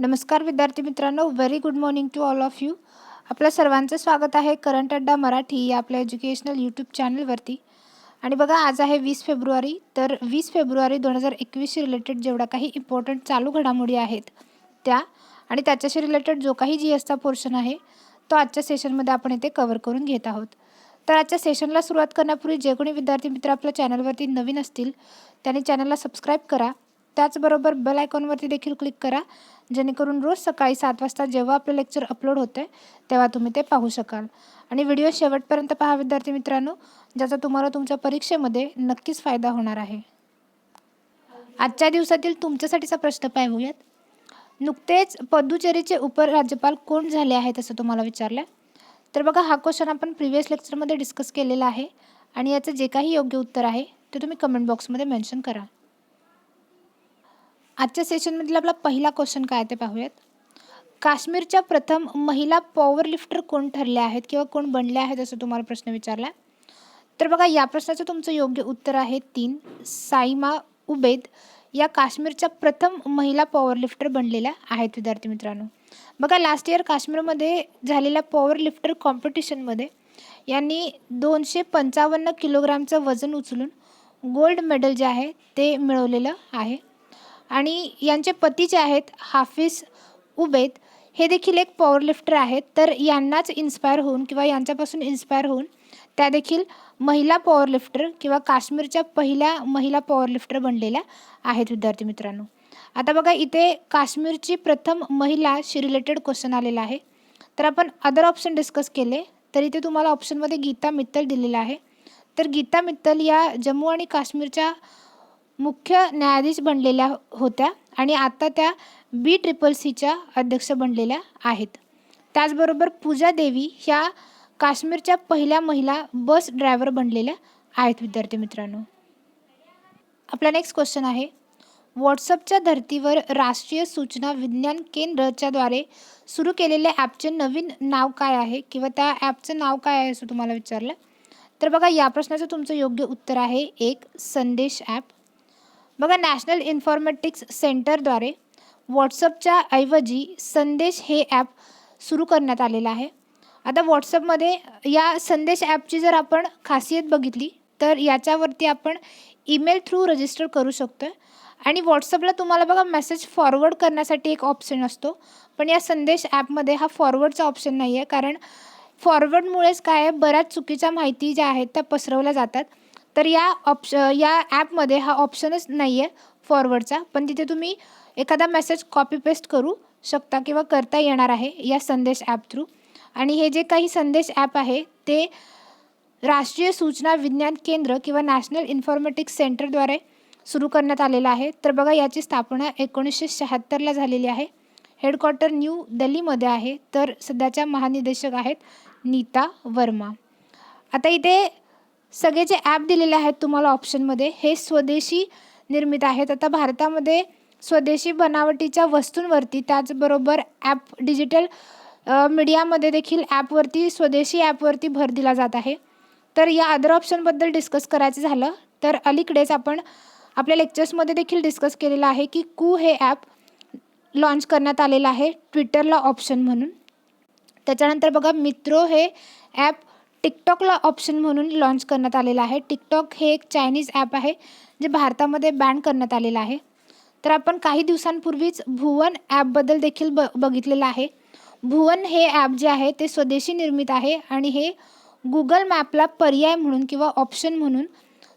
नमस्कार विद्यार्थी मित्रांनो very good morning to all of you आपल्या सर्वांचं स्वागत आहे करंट अड्डा मराठी या आपल्या एज्युकेशनल यूट्यूब चॅनलवरती आणि बघा आज आहे वीस फेब्रुवारी तर वीस फेब्रुवारी दोन हजार एकवीसशी रिलेटेड जेवढा काही इम्पॉर्टंट चालू घडामोडी आहेत त्या आणि त्याच्याशी रिलेटेड जो काही जी एसचा पोर्शन आहे तो आजच्या सेशनमध्ये आपण इथे कवर करून घेत आहोत. तर आजच्या सेशनला सुरुवात करण्यापूर्वी जे कोणी विद्यार्थी मित्र आपल्या चॅनलवरती नवीन असतील त्यांनी चॅनलला सबस्क्राईब करा. त्याचबरोबर बेल आयकॉनवरती देखील क्लिक करा. जेणेकरून रोज सकाळी सात वाजता जेव्हा आपलं लेक्चर अपलोड होते तेव्हा तुम्ही ते पाहू शकाल. आणि व्हिडिओ शेवटपर्यंत पहा विद्यार्थी मित्रांनो ज्याचा तुम्हाला तुमच्या परीक्षेमध्ये नक्कीच फायदा होणार आहे. आजच्या दिवसातील तुमच्यासाठीचा प्रश्न पाहूयात नुकतेच पदुचेरीचे उपराज्यपाल कोण झाले आहेत असं तुम्हाला विचारलं. तर बघा हा क्वेश्चन आपण प्रिव्हियस लेक्चरमध्ये डिस्कस केलेला आहे. आणि याचं जे काही योग्य उत्तर आहे ते तुम्ही कमेंट बॉक्समध्ये मेन्शन करा. आजच्या सेशनमधला आपला पहिला क्वेश्चन काय ते पाहूयात. काश्मीरच्या प्रथम महिला पॉवर लिफ्टर कोण ठरल्या आहेत किंवा कोण बनल्या आहेत असं तुम्हाला प्रश्न विचारला तर बघा या प्रश्नाचं तुमचं योग्य उत्तर आहे तीन. साईमा उबेद या काश्मीरच्या प्रथम महिला पॉवर लिफ्टर बनलेल्या आहेत विद्यार्थी मित्रांनो. बघा लास्ट इयर काश्मीरमध्ये झालेल्या पॉवर लिफ्टर कॉम्पिटिशनमध्ये यांनी दोनशे पंचावन्न किलोग्रामचं वजन उचलून गोल्ड मेडल जे आहे ते मिळवलेलं आहे. आणि यांचे पती जे आहेत हाफिज उबेद हे देखील एक पॉवर लिफ्टर आहेत. तर यांनाच इन्स्पायर होऊन किंवा यांच्यापासून इन्स्पायर होऊन त्या देखील महिला पॉवर लिफ्टर किंवा काश्मीरच्या पहिल्या महिला पॉवर लिफ्टर बनलेल्या आहेत विद्यार्थी मित्रांनो. आता बघा इथे काश्मीरची प्रथम महिलाशी रिलेटेड क्वेश्चन आलेला आहे. तर आपण अदर ऑप्शन डिस्कस केले तर इथे तुम्हाला ऑप्शनमध्ये गीता मित्तल दिलेला आहे. तर गीता मित्तल या जम्मू आणि काश्मीरच्या मुख्य न्यायाधीश बनलेल्या होत्या आणि आता त्या बी ट्रिपल सीच्या अध्यक्ष बनलेल्या आहेत. त्याचबरोबर पूजा देवी ह्या काश्मीरच्या पहिल्या महिला बस ड्रायव्हर बनलेल्या आहेत विद्यार्थी मित्रांनो. आपला नेक्स्ट क्वेश्चन आहे. व्हॉट्सअपच्या धर्तीवर राष्ट्रीय सूचना विज्ञान केंद्रच्याद्वारे सुरू केलेल्या ॲपचे नवीन नाव काय आहे किंवा त्या ॲपचं नाव काय आहे असं तुम्हाला विचारलं? तर बघा या प्रश्नाचं तुमचं योग्य उत्तर आहे एक संदेश ॲप. बघा नॅशनल इन्फॉर्मेटिक्स सेंटरद्वारे व्हॉट्सअपच्या ऐवजी संदेश हे ॲप सुरू करण्यात आलेलं आहे. आता व्हॉट्सअपमध्ये या संदेश ॲपची जर आपण खासियत बघितली तर याच्यावरती आपण ईमेल थ्रू रजिस्टर करू शकतो आहे आणि व्हॉट्सअपला तुम्हाला बघा मेसेज फॉरवर्ड करण्यासाठी एक ऑप्शन असतो. पण या संदेश ॲपमध्ये हा फॉरवर्डचा ऑप्शन नाही आहे कारण फॉरवर्डमुळेच काय आहे बऱ्याच चुकीच्या माहिती ज्या आहेत त्या पसरवल्या जातात. तर या ऑप्श या ॲपमध्ये हा ऑप्शनच नाही आहे फॉरवर्डचा पण तिथे तुम्ही एखादा मेसेज कॉपी पेस्ट करू शकता किंवा करता येणार आहे या संदेश ॲप थ्रू आणि हे जे काही संदेश ॲप आहे ते राष्ट्रीय सूचना विज्ञान केंद्र किंवा नॅशनल इन्फॉर्मॅटिक्स सेंटरद्वारे सुरू करण्यात आलेलं आहे. तर बघा याची स्थापना एकोणीसशे शहात्तरला झालेली आहे. हेडक्वार्टर न्यू दिल्लीमध्ये आहे. तर सध्याच्या महानिदेशक आहेत नीता वर्मा. आता इथे सगळे जे ॲप दिलेले आहेत तुम्हाला ऑप्शनमध्ये हे स्वदेशी निर्मित आहेत. आता भारतामध्ये स्वदेशी बनावटीच्या वस्तूंवरती त्याचबरोबर ॲप डिजिटल मीडियामध्ये देखील ॲपवरती स्वदेशी ॲपवरती भर दिला जात आहे. तर या अदर ऑप्शनबद्दल डिस्कस करायचं झालं तर अलीकडेच आपण आपल्या लेक्चर्समध्ये देखील डिस्कस केलेलं आहे की कू हे ॲप लॉन्च करण्यात आलेलं आहे ट्विटरला ऑप्शन म्हणून. त्याच्यानंतर बघा मित्रो हे ॲप टिकटॉकला ऑप्शन म्हणून लॉन्च करण्यात आलेलं आहे. टिकटॉक हे एक चायनीज ॲप आहे जे भारतामध्ये बॅन करण्यात आलेलं आहे. तर आपण काही दिवसांपूर्वीच भुवन ॲपबद्दल देखील ब बघितलेलं आहे. भुवन हे ॲप जे आहे ते स्वदेशी निर्मित आहे आणि हे गुगल मॅपला पर्याय म्हणून किंवा ऑप्शन म्हणून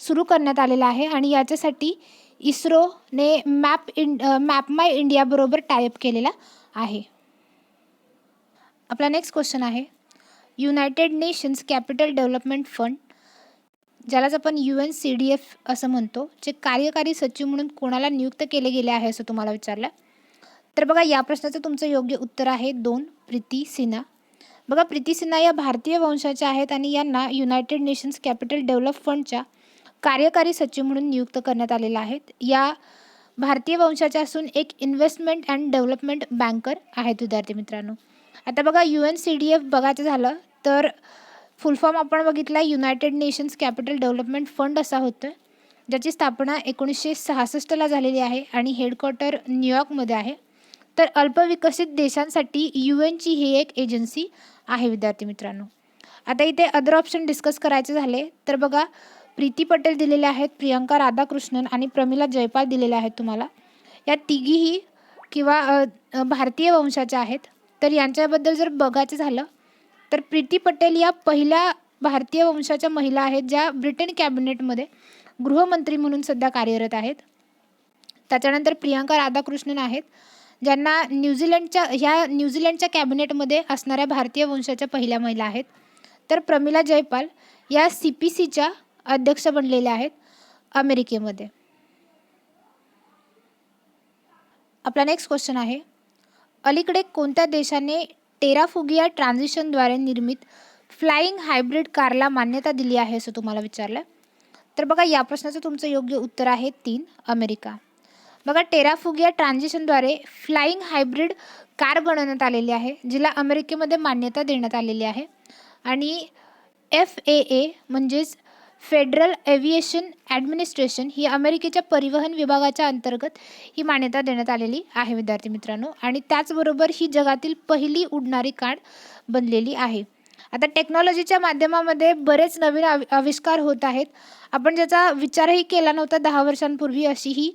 सुरू करण्यात आलेलं आहे आणि याच्यासाठी इस्रोने मॅप इंड मॅप माय इंडियाबरोबर टायअप केलेला आहे. आपला नेक्स्ट क्वेश्चन आहे. United Nations capital development fund ज्यालाच आपण U N C D F असं म्हणतो जे कार्यकारी सचिव म्हणून कोणाला नियुक्त केले गेले आहे असं तुम्हाला विचारलं? तर बघा या प्रश्नाचं तुमचं योग्य उत्तर आहे दोन प्रीती सिन्हा. बघा प्रीती सिन्हा या भारतीय वंशाच्या आहेत आणि यांना युनायटेड नेशन्स कॅपिटल डेव्हलप फंडच्या कार्यकारी सचिव म्हणून नियुक्त करण्यात आलेल्या आहेत या भारतीय वंशाच्या असून एक इन्व्हेस्टमेंट अँड डेव्हलपमेंट बँकर आहेत विद्यार्थी मित्रांनो. आता बघा U N C D F बघायचं झालं तर फुल फॉर्म आपण बघितला United Nations capital development fund असा होतं ज्याची स्थापना एकोणीसशे सहासष्टला झालेली आहे आणि हेडक्वार्टर न्यूयॉर्कमध्ये आहे. तर अल्पविकसित देशांसाठी यू एनची ही एक एजन्सी आहे विद्यार्थी मित्रांनो. आता इथे अदर ऑप्शन डिस्कस करायचे झाले तर बघा प्रीती पटेल दिलेले आहेत प्रियंका राधाकृष्णन आणि प्रमिला जयपाल दिलेल्या आहेत तुम्हाला. या तिघीही किंवा भारतीय वंशाच्या आहेत. तर यांच्याबद्दल जर बघायचं झालं तर प्रीती पटेल या पहिल्या भारतीय वंशाच्या महिला आहेत ज्या ब्रिटन कॅबिनेटमध्ये गृहमंत्री म्हणून सध्या कार्यरत आहेत. त्याच्यानंतर प्रियांका राधाकृष्णन आहेत ज्यांना न्यूझीलंडच्या ह्या न्यूझीलंडच्या कॅबिनेटमध्ये असणाऱ्या भारतीय वंशाच्या पहिल्या महिला आहेत. तर प्रमिला जयपाल या सी पी सीच्या अध्यक्ष बनलेल्या आहेत अमेरिकेमध्ये. आपला नेक्स्ट क्वेश्चन आहे अलीकडे कोणत्या देशाने टेराफुगिया ट्रान्झिशनद्वारे निर्मित फ्लाईंग हायब्रिड कारला मान्यता दिली आहे असं तुम्हाला विचारलं? तर बघा या प्रश्नाचं तुमचं योग्य उत्तर आहे तीन अमेरिका. बघा टेराफुगिया ट्रान्झिशनद्वारे फ्लाईंग हायब्रिड कार बनवण्यात आलेली आहे जिला अमेरिकेमध्ये मान्यता देण्यात आलेली आहे. आणि एफ ए ए म्हणजेच फेडरल एव्हिएशन ॲडमिनिस्ट्रेशन ही अमेरिकेच्या परिवहन विभागाच्या अंतर्गत ही मान्यता देण्यात आलेली आहे विद्यार्थी मित्रांनो. आणि त्याचबरोबर ही जगातील पहिली उडणारी कार बनलेली आहे. आता टेक्नॉलॉजीच्या माध्यमामध्ये बरेच नवीन आवि आविष्कार होत आहेत. आपण ज्याचा विचारही केला नव्हता दहा वर्षांपूर्वी अशी ही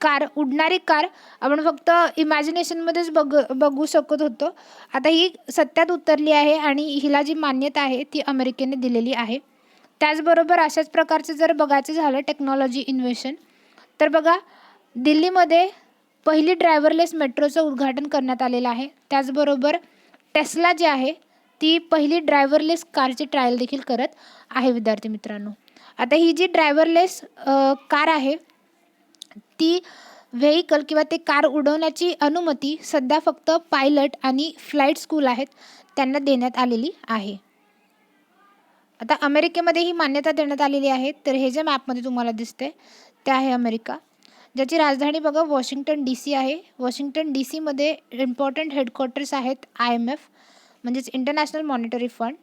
कार उडणारी कार आपण फक्त इमॅजिनेशनमध्येच बघ बघू शकत होतो. आता ही सत्यात उतरली आहे आणि हिला जी मान्यता आहे ती अमेरिकेने दिलेली आहे. त्याचबरोबर अशाच प्रकारचं जर बघायचं झालं टेक्नॉलॉजी इन्व्हेशन तर बघा दिल्लीमध्ये पहिली ड्रायव्हरलेस मेट्रोचं उद्घाटन करण्यात आलेलं आहे. त्याचबरोबर टेस्ला जी आहे ती पहिली ड्रायव्हरलेस कारची ट्रायल देखील करत आहे विद्यार्थी मित्रांनो. आता ही जी ड्रायव्हरलेस कार आहे ती व्हेकल किंवा ते कार उडवण्याची अनुमती सध्या फक्त पायलट आणि फ्लाईट स्कूल आहेत त्यांना देण्यात आलेली आहे. आता अमेरिकेमध्ये ही मान्यता देण्यात आलेली आहे. तर हे जे मॅपमध्ये तुम्हाला दिसते ते आहे अमेरिका. ज्याची राजधानी बघा वॉशिंग्टन डी सी आहे. वॉशिंग्टन डी सीमध्ये इम्पॉर्टंट हेडक्वार्टर्स आहेत आय एम एफ म्हणजेच इंटरनॅशनल मॉनिटरी फंड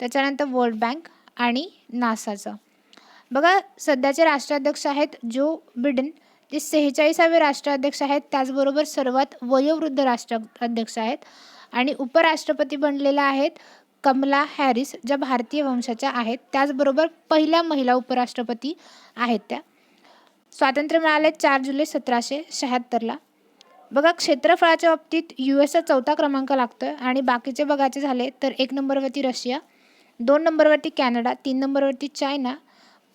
त्याच्यानंतर वर्ल्ड बँक आणि नासाचं. बघा सध्याचे राष्ट्राध्यक्ष आहेत जो बिडन जे सेहेचाळीसावे राष्ट्राध्यक्ष आहेत त्याचबरोबर सर्वात वयोवृद्ध राष्ट्राध्यक्ष आहेत आणि उपराष्ट्रपती बनलेला आहेत कमला हॅरिस ज्या भारतीय वंशाच्या आहेत त्याचबरोबर पहिल्या महिला उपराष्ट्रपती आहेत त्या. स्वातंत्र्य मिळाले चार जुलै सतराशे शहात्तरला बघा क्षेत्रफळाच्या बाबतीत यू एसचा चौथा क्रमांक लागतो आहे आणि बाकीचे बघायचे झाले तर एक नंबरवरती रशिया दोन नंबरवरती कॅनडा तीन नंबरवरती चायना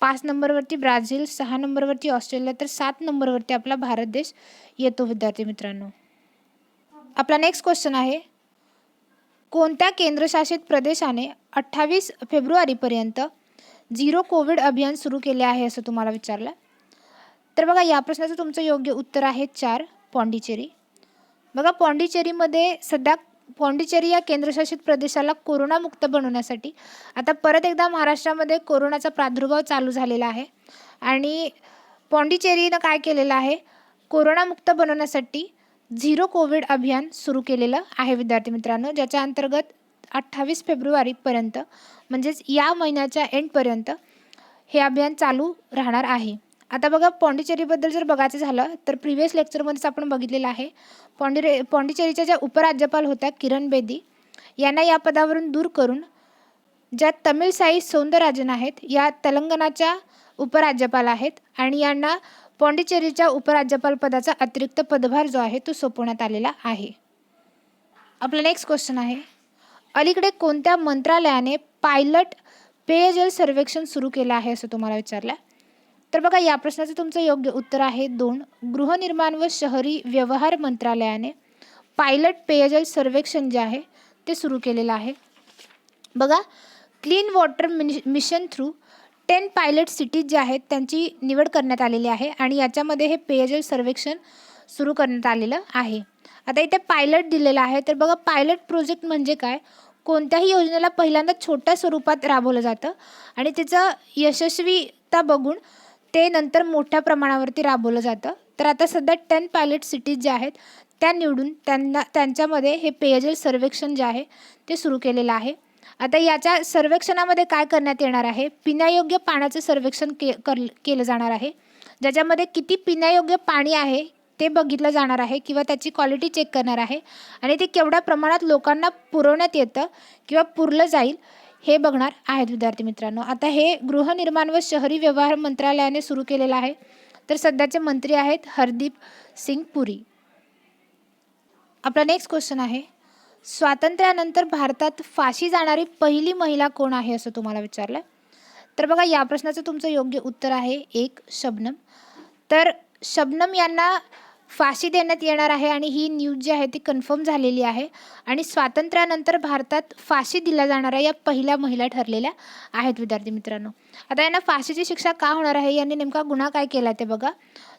पाच नंबरवरती ब्राझील सहा नंबरवरती ऑस्ट्रेलिया तर सात नंबरवरती आपला भारत देश. येतो विद्यार्थी मित्रांनो. आपला नेक्स्ट क्वेश्चन आहे कोणत्या केंद्रशासित प्रदेशाने अठ्ठावीस फेब्रुवारीपर्यंत झिरो कोविड अभियान सुरू केले आहे असं तुम्हाला विचारलं? तर बघा या प्रश्नाचं तुमचं योग्य उत्तर आहे चार पॉंडिचेरी. बघा पॉंडिचेरीमध्ये सध्या पॉंडिचेरी या केंद्रशासित प्रदेशाला कोरोनामुक्त बनवण्यासाठी आता परत एकदा महाराष्ट्रामध्ये कोरोनाचा प्रादुर्भाव चालू झालेला आहे. आणि पॉंडिचेरीनं काय केलेलं आहे? कोरोनामुक्त बनवण्यासाठी झिरो कोविड अभियान सुरू केलेलं आहे विद्यार्थी मित्रांनो ज्याच्या अंतर्गत अठ्ठावीस फेब्रुवारीपर्यंत म्हणजेच या महिन्याच्या एंडपर्यंत हे अभियान चालू राहणार आहे. आता बघा पॉंडिचेरीबद्दल जर बघायचं झालं तर प्रिव्हियस लेक्चरमध्येच आपण बघितलेलं आहे. पॉंडिरे पॉंडिचेरीच्या ज्या उपराज्यपाल होत्या किरण बेदी यांना या पदावरून दूर करून ज्या तमिळसाई सौंदरराजन आहेत या तेलंगणाच्या उपराज्यपाल आहेत आणि यांना पॉंडिचेरीच्या उपराज्यपाल पदाचा अतिरिक्त पदभार जो आहे तो सोपवण्यात आलेला आहे. आपला नेक्स्ट क्वेश्चन आहे. अलीकडे कोणत्या मंत्रालयाने पायलट पेयजल सर्वेक्षण सुरू केलं आहे असं तुम्हाला विचारलं? तर बघा या प्रश्नाचं तुमचं योग्य उत्तर आहे दोन. गृहनिर्माण व शहरी व्यवहार मंत्रालयाने पायलट पेयजल सर्वेक्षण जे आहे ते सुरू केलेलं आहे. बघा clean water mission mission through ten pilot cities ज्या आहेत त्यांची निवड करण्यात आलेली आहे आणि याच्यामध्ये हे पेयजल सर्वेक्षण सुरू करण्यात आलेलं आहे. आता इथे पायलट दिलेलं आहे तर बघा पायलट प्रोजेक्ट म्हणजे काय? कोणत्याही योजनेला पहिल्यांदा छोट्या स्वरूपात राबवलं जातं आणि त्याचं यशस्वीता बघून ते नंतर मोठ्या प्रमाणावरती राबवलं जातं. तर आता सध्या टेन पायलट सिटीज ज्या आहेत त्या निवडून त्यांना त्यांच्यामध्ये हे पेयजल सर्वेक्षण जे आहे ते सुरू केलेलं आहे. आता याच्या सर्वेक्षणामध्ये काय करण्यात येणार आहे? पिण्यायोग्य पाण्याचं सर्वेक्षण के कर केलं जाणार आहे. ज्याच्यामध्ये किती पिण्यायोग्य पाणी आहे ते बघितलं जाणार आहे किंवा त्याची क्वालिटी चेक करणार आहे. आणि ते केवढ्या प्रमाणात लोकांना पुरवण्यात येतं किंवा पुरलं जाईल हे बघणार आहेत विद्यार्थी मित्रांनो. आता हे गृहनिर्माण व शहरी व्यवहार मंत्रालयाने सुरू केलेलं आहे. तर सध्याचे मंत्री आहेत हरदीप सिंग पुरी. आपला नेक्स्ट क्वेश्चन आहे. स्वातंत्र्यानंतर भारतात फाशी जाणारी पहिली महिला कोण आहे असं तुम्हाला विचारलं? तर बघा या प्रश्नाचं तुमचं योग्य उत्तर आहे एक शबनम. तर शबनम यांना फाशी देण्यात येणार आहे आणि ही न्यूज जी आहे ती कन्फर्म झालेली आहे. आणि स्वातंत्र्यानंतर भारतात फाशी दिल्या जाणाऱ्या या पहिल्या महिला ठरलेल्या आहेत विद्यार्थी मित्रांनो. आता यांना फाशीची शिक्षा का होणार आहे? यांनी नेमका गुन्हा काय केला ते बघा.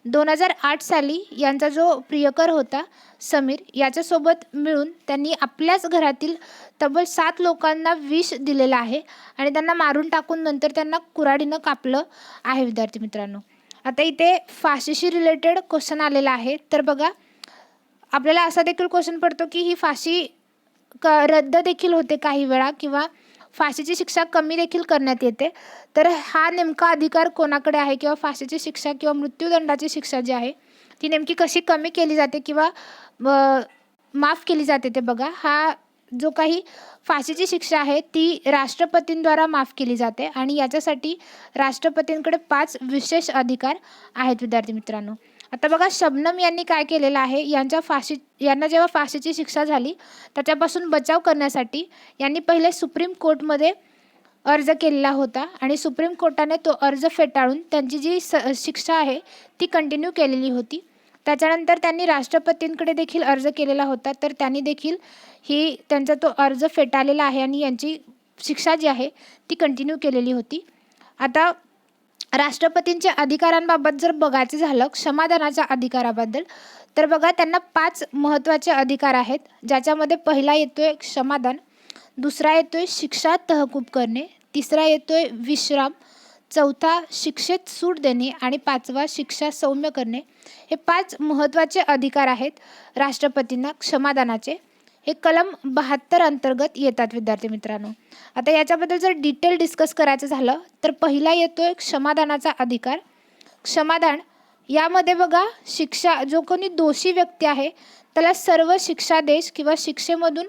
दोन हजार आठ साली यांचा जो प्रियकर होता समीर याच्यासोबत मिळून त्यांनी आपल्याच घरातील तब्बल सात लोकांना विष दिलेलं आहे आणि त्यांना मारून टाकून नंतर त्यांना कुऱ्हाडीनं कापलं आहे विद्यार्थी मित्रांनो. आता इथे फाशीशी रिलेटेड क्वेश्चन आलेला आहे. तर बघा आपल्याला असा देखील क्वेश्चन पडतो की ही फाशी क रद्द देखील होते काही वेळा किंवा फाशीची शिक्षा कमी देखील करण्यात येते. तर हा नेमका अधिकार कोणाकडे आहे किंवा फाशीची शिक्षा किंवा मृत्यूदंडाची शिक्षा जी आहे ती नेमकी कशी कमी केली जाते किंवा माफ केली जाते ते बघा. हा जो काही फाशीची शिक्षा आहे ती राष्ट्रपतींद्वारा माफ केली जाते. आणि याच्यासाठी राष्ट्रपतींकडे पाच विशेष अधिकार आहेत विद्यार्थी मित्रांनो. आता बघा शबनम यांनी काय केलेलं आहे? यांच्या फाशी यांना जेव्हा फाशीची शिक्षा झाली त्याच्यापासून बचाव करण्यासाठी यांनी पहिले सुप्रीम कोर्टमध्ये अर्ज केलेला होता आणि सुप्रीम कोर्टाने तो अर्ज फेटाळून त्यांची जी स शिक्षा आहे ती कंटिन्यू केलेली होती. त्याच्यानंतर त्यांनी राष्ट्रपतींकडे देखील अर्ज केलेला होता. तर त्यांनी देखील ही त्यांचा तो अर्ज फेटाळलेला आहे आणि यांची शिक्षा जी आहे ती कंटिन्यू केलेली होती. आता राष्ट्रपतींच्या अधिकारांबाबत जर बघायचं झालं क्षमादानाच्या अधिकाराबद्दल तर बघा त्यांना पाच महत्त्वाचे अधिकार आहेत. ज्याच्यामध्ये पहिला येतो आहे क्षमादान दुसरा येतो आहे शिक्षा तहकूब करणे तिसरा येतो आहे विश्राम चौथा शिक्षेत सूट देणे आणि पाचवा शिक्षा सौम्य करणे. हे पाच महत्त्वाचे अधिकार आहेत राष्ट्रपतींना क्षमादानाचे. हे कलम बहात्तर अंतर्गत येतात विद्यार्थी मित्रांनो. आता याच्याबद्दल जर डिटेल डिस्कस करायचं झालं तर पहिला येतो आहे क्षमादानाचा अधिकार. क्षमादान यामध्ये बघा शिक्षा जो कोणी दोषी व्यक्ती आहे त्याला सर्व शिक्षादेश किंवा शिक्षेमधून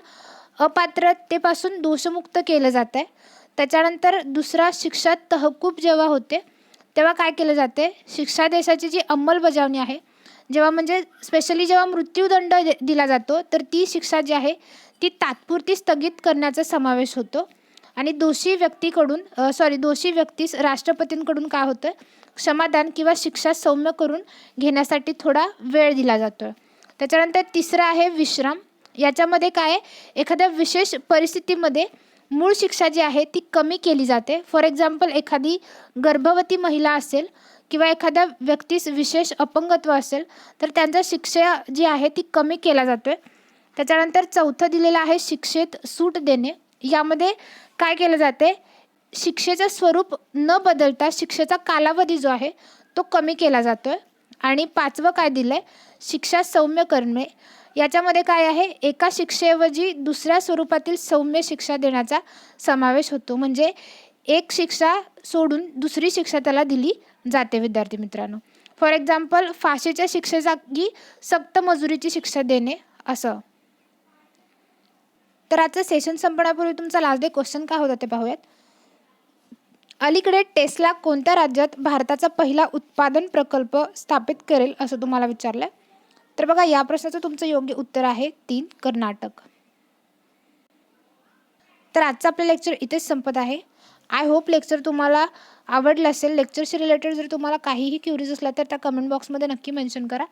अपात्रतेपासून दोषमुक्त केलं जात आहे त्याच्यानंतर दुसरा शिक्षा तहकूब जेव्हा होते तेव्हा काय केलं जाते शिक्षादेशाची जी अंमलबजावणी आहे जेव्हा म्हणजे स्पेशली जेव्हा मृत्यूदंड दिला जातो तर ती शिक्षा जी आहे ती तात्पुरती स्थगित करण्याचा समावेश होतो. आणि दोषी व्यक्तीकडून सॉरी दोषी व्यक्तीस राष्ट्रपतींकडून काय होतं क्षमादान किंवा शिक्षा सौम्य करून घेण्यासाठी थोडा वेळ दिला जातो आहे त्याच्यानंतर तिसरं आहे विश्राम. याच्यामध्ये काय आहे? एखाद्या विशेष परिस्थितीमध्ये मूळ शिक्षा जी आहे ती कमी केली जाते. फॉर एक्झाम्पल एखादी गर्भवती महिला असेल किंवा एखाद्या व्यक्तीस विशेष अपंगत्व असेल तर त्यांचा शिक्षा जी आहे ती कमी केला जातो आहे त्याच्यानंतर चौथं दिलेलं आहे शिक्षेत सूट देणे. यामध्ये काय केलं जाते? शिक्षेचं स्वरूप न बदलता शिक्षेचा कालावधी जो आहे तो कमी केला जातो आहे आणि पाचवं काय दिलं आहे शिक्षा सौम्य करणे. याच्यामध्ये काय आहे? एका शिक्षेऐवजी दुसऱ्या स्वरूपातील सौम्य शिक्षा देण्याचा समावेश होतो. म्हणजे एक शिक्षा सोडून दुसरी शिक्षा त्याला दिली जाते विद्यार्थी मित्रांनो. फॉर एक्झाम्पल फाशीच्या शिक्षेजागी सक्त मजुरीची शिक्षा देणे असं. तर आजचं सेशन संपण्यापूर्वी तुमचा लास्ट डे क्वेश्चन काय होता ते पाहूयात. अलीकडे टेस्ला कोणत्या राज्यात भारताचा पहिला उत्पादन प्रकल्प स्थापित करेल असं तुम्हाला विचारलं तर बघा या प्रश्नाचं तुमचं योग्य उत्तर आहे तीन कर्नाटक. तर आजचं आपलं लेक्चर इथेच संपत आहे. आय होप लेक्चर तुम्हाला आवडलं असेल. लेक्चरशी रिलेटेड जर तुम्हाला काहीही क्युरीज असला तर त्या कमेंट बॉक्समध्ये नक्की मेन्शन करा.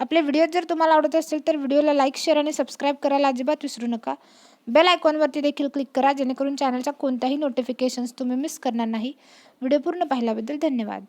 आपले व्हिडिओ जर तुम्हाला आवडत असेल तर व्हिडिओला लाईक शेअर आणि सबस्क्राईब करायला अजिबात विसरू नका. बेल आयकॉनवरती देखील क्लिक करा जेणेकरून चॅनलच्या कोणत्याही नोटिफिकेशन्स तुम्ही मिस करणार नाही. व्हिडिओ पूर्ण पाहिल्याबद्दल धन्यवाद.